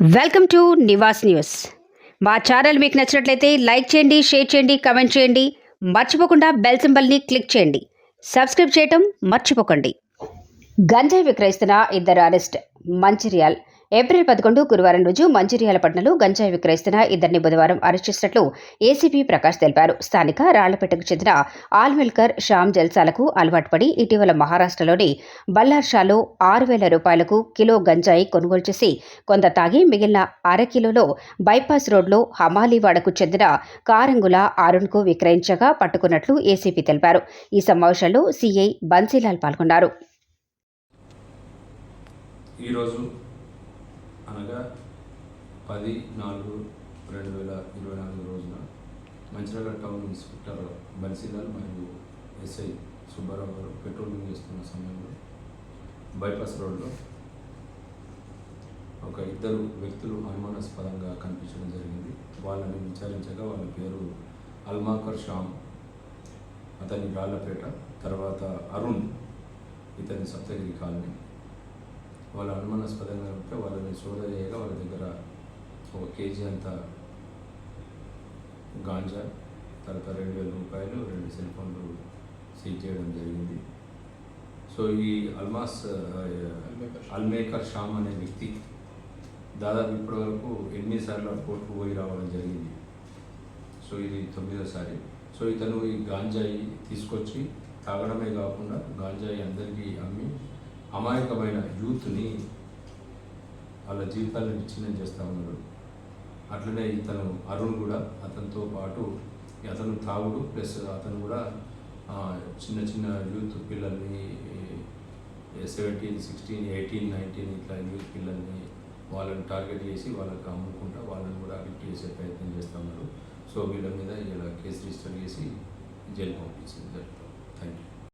Welcome to Nivas News. మా channel మీకు నచ్చినట్లయితే లైక్ చేయండి షేర్ చేయండి కమెంట్ చేయండి. మర్చిపోకుండా బెల్ సింబల్ని క్లిక్ చేయండి. సబ్స్క్రైబ్ చేయటం మర్చిపోకండి. గంజాయి విక్రయిస్తున్న ఇద్దరు అరెస్ట్. మంచిర్యాల్ ఏప్రిల్ పదకొండు గురువారం రోజు మంచిర్యాలపట్నంలో గంజాయి విక్రయిస్తున్న ఇద్దరిని బుధవారం అరెస్ట్ చేసినట్లు ఏసీపీ ప్రకాష్ తెలిపారు. స్థానిక రాళ్ళపేటకు చెందిన ఆల్మిల్కర్ షామ్ జల్సాలకు అలవాటు పడి ఇటీవల మహారాష్ట్రలోని బల్లార్షాలో ఆరు వేల రూపాయలకు కిలో గంజాయి కొనుగోలు చేసి కొంత తాగి మిగిలిన అర కిలోలో బైపాస్ రోడ్లో హమాలీవాడకు చెందిన కారంగుల అరుణ్కు విక్రయించగా పట్టుకున్నట్లు ఏసీపీ తెలిపారు. ఈ సమావేశంలో సీఐ బన్సీలాల్ పాల్గొన్నారు. ఈరోజు పది నాలుగు రెండు వేల ఇరవై నాలుగు రోజున మంచిర్యాల టౌన్ ఇన్స్పెక్టర్ బన్సీలాల్ మరియు ఎస్ఐ సుబ్బారావు గారు పెట్రోలింగ్ చేస్తున్న సమయంలో బైపాస్ రోడ్లో ఒక ఇద్దరు వ్యక్తులు అనుమానాస్పదంగా కనిపించడం జరిగింది. వాళ్ళని విచారించగా వాళ్ళ పేరు అల్మాకర్ షామ్ అతని రాళ్ళపేట తర్వాత అరుణ్ ఇతని సప్తగిరి కాలనీ. వాళ్ళ అనుమానాస్పదంగా ఉంటే వాళ్ళని సోద చేయగా వాళ్ళ దగ్గర ఒక కేజీ అంత గాంజా తర్వాత రెండు వేల రూపాయలు రెండు సెల్ ఫోన్లు సీజ్ చేయడం జరిగింది. సో ఈ అల్మాస్ అల్మేకర్ షామ్ అనే వ్యక్తి దాదాపు ఇప్పటివరకు వరకు ఎన్నిసార్లు కోర్టుకు పోయి రావడం జరిగింది. సో ఇది తొమ్మిదోసారి. సో ఇతను ఈ గాంజాయి తీసుకొచ్చి తాగడమే కాకుండా గాంజాయి అందరికీ అమ్మి అమాయకమైన యూత్ని వాళ్ళ జీవితాలను విచ్ఛిన్నం చేస్తూ ఉన్నాడు. అట్లనే ఇతను అరుణ్ కూడా అతనితో పాటు అతను తాగుడు ప్లస్ అతను కూడా చిన్న చిన్న యూత్ పిల్లల్ని సెవెంటీన్ సిక్స్టీన్ ఎయిటీన్ నైన్టీన్ ఇట్లా యూత్ పిల్లల్ని వాళ్ళని టార్గెట్ చేసి వాళ్ళకి అమ్ముకుంటా వాళ్ళని కూడా అడిక్ట్ చేసే ప్రయత్నం చేస్తున్నారు. సో వీళ్ళ మీద ఇలా కేసు రిజిస్టర్ చేసి జైలు పంపించింది.